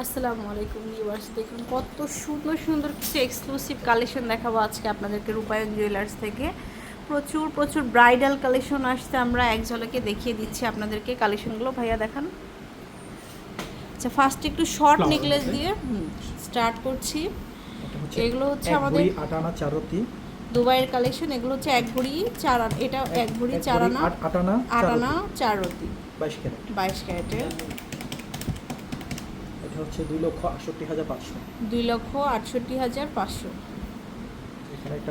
আসসালামু আলাইকুম ভিউয়ার্স দেখুন কত সুন্দর সুন্দর কিছু এক্সক্লুসিভ কালেকশন দেখাবো আজকে আপনাদেরকে রূপায়ণ জুয়েলার্স থেকে। প্রচুর প্রচুর ব্রাইডাল কালেকশন আসছে আমরা এক ঝলকে দেখিয়ে দিচ্ছি আপনাদেরকে কালেকশনগুলো ভাইয়া দেখান। আচ্ছা ফার্স্ট একটু শর্ট নেকলেস দিয়ে স্টার্ট করছি। এগুলো হচ্ছে আমাদের- আটানা চারতি দুবাইয়ের কালেকশন এগুলো হচ্ছে এক ভরি চার এটা এক ভরি চার আনা আট- আটানা আট চারতি, বাইশ ক্যারেট। বাইশ ক্যারেটের। এটা হচ্ছে দুই লক্ষ আটষট্টি হাজার পাঁচশো। দুই লক্ষ আটষট্টি হাজার পাঁচশো।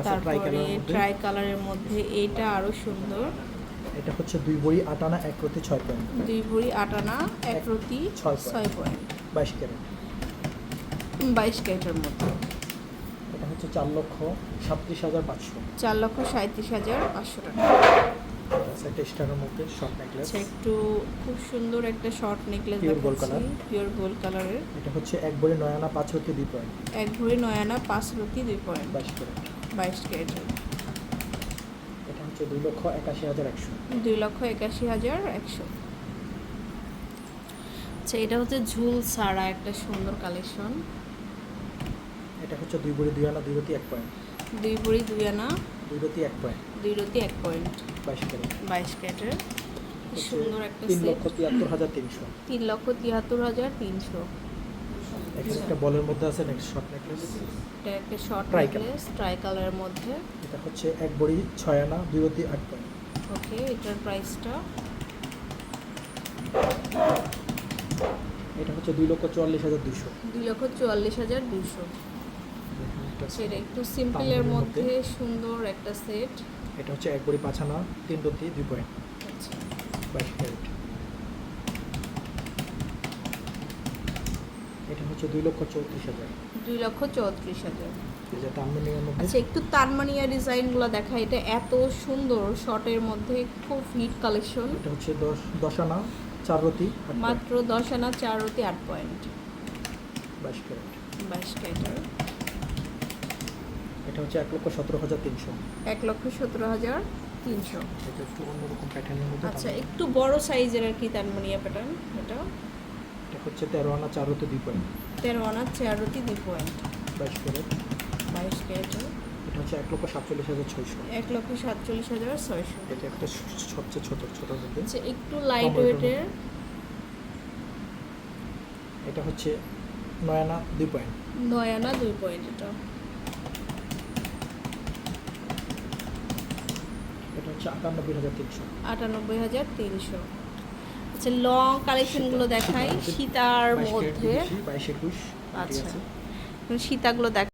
তারপরে কালারের মধ্যে। ট্রাই কালারের মধ্যে এইটা আরও সুন্দর। এটা হচ্ছে দুই ভরি আটানা এক রতি ছয় পয়েন্ট। দুই ভরি আট আনা এক রতি ছয় পয়েন্ট। বাইশ ক্যারেট। বাইশ ক্যারেটের মধ্যে। এটা হচ্ছে চার লক্ষ সাতত্রিশ হাজার পাঁচশো। চার লক্ষ সাঁত্রিশ হাজার পাঁচশো টাকা। আছে একটা মধ্যে শর্ট নেকলেস আচ্ছা একটু খুব সুন্দর একটা শর্ট নেকলেস gold দেখাচ্ছি color। পিওর গোল্ড কালারের এটা হচ্ছে এক ভরি নয় আনা পাঁচ রতি দুই পয়েন্ট। এক ভরি নয় আনা পাঁচ রতি দুই পয়েন্ট। বাইশ ক্যারেট। বাইশ ক্যারেটের এটা হচ্ছে দুই লক্ষ একাশি হাজার একশো। দুই লক্ষ একাশি হাজার একশো। আচ্ছা এটা হচ্ছে ঝুল ছাড়া একটা সুন্দর কালেকশন এটা হচ্ছে দুই ভরি দুই আনা দুই রতি এক পয়েন্ট। দুই ভরি দুই আনা। দুই রতি এক পয়েন্ট দুই রতি এক পয়েন্ট বাইশ ক্যারেট। বাইশ ক্যারেটের সুন্দর একটা তিন লক্ষ তিয়াত্তর হাজার তিনশো। তিন লক্ষ তিয়াত্তর হাজার তিনশো। একটা বলের মধ্যে আছে নেক্সট শর্ট নেকলেস এটা একটা শর্ট নেকলেস ট্রাই কালারের মধ্যে। এটা হচ্ছে এক বড়ি ছয় আনা দুই রতি আট পয়েন্ট ওকে এটার প্রাইসটা এটা হচ্ছে দুই লক্ষ চুয়াল্লিশ হাজার দুশো দুই লক্ষ চুয়াল্লিশ হাজার দুশো সেটা একটু সিম্পলের মধ্যে। সুন্দর একটা সেট এটা হচ্ছে এক বড়ি পাঁচ আনা তিন রতি দুই পয়েন্ট। আচ্ছা। বাইশ ক্যারেট। এটা হচ্ছে দুই লক্ষ চৌত্রিশ হাজার। দুই লক্ষ চৌত্রিশ হাজার। আচ্ছা একটু তানমানিয়া ডিজাইনগুলো দেখা এটা এত সুন্দর শর্টের মধ্যে খুব হিট কালেকশন এটা হচ্ছে দশ দশ আনা চার রতি মাত্র দশ আনা চার রতি আট পয়েন্ট। বাইশ ক্যারেট। বাইশ ক্যারেটার এটা হচ্ছে এক লক্ষ সতেরো হাজার তিনশো। এক লক্ষ সতেরো হাজার তিনশো। এটা একটু অন্যরকম প্যাটার্নের মধ্যে আচ্ছা একটু বড় সাইজের আর কি তানমানিয়া প্যাটার্ন এটা। এটা হচ্ছে তেরো আনা চার রতি দুই পয়েন্ট তেরো আনা চার রতি দুই পয়েন্ট বাইশ ক্যারেট বাইশ ক্যারেটার এটা। হচ্ছে এক লক্ষ সাতচল্লিশ হাজার ছয়শো। এক লক্ষ সাতচল্লিশ হাজার ছয়শো। এটা একটা সবচেয়ে ছোট ছোট মধ্যে। আচ্ছা একটু লাইট ওয়েটের এটা হচ্ছে নয় আনা দুই পয়েন্ট নয় আনা দুই পয়েন্ট এটা। হচ্ছে আটানব্বই হাজার তিনশো। আটানব্বই হাজার তিনশো। আচ্ছা লং কালেকশনগুলো দেখাই। সীতার মধ্যে। বাইশ একুশ আচ্ছা। সীতাগুলো দেখ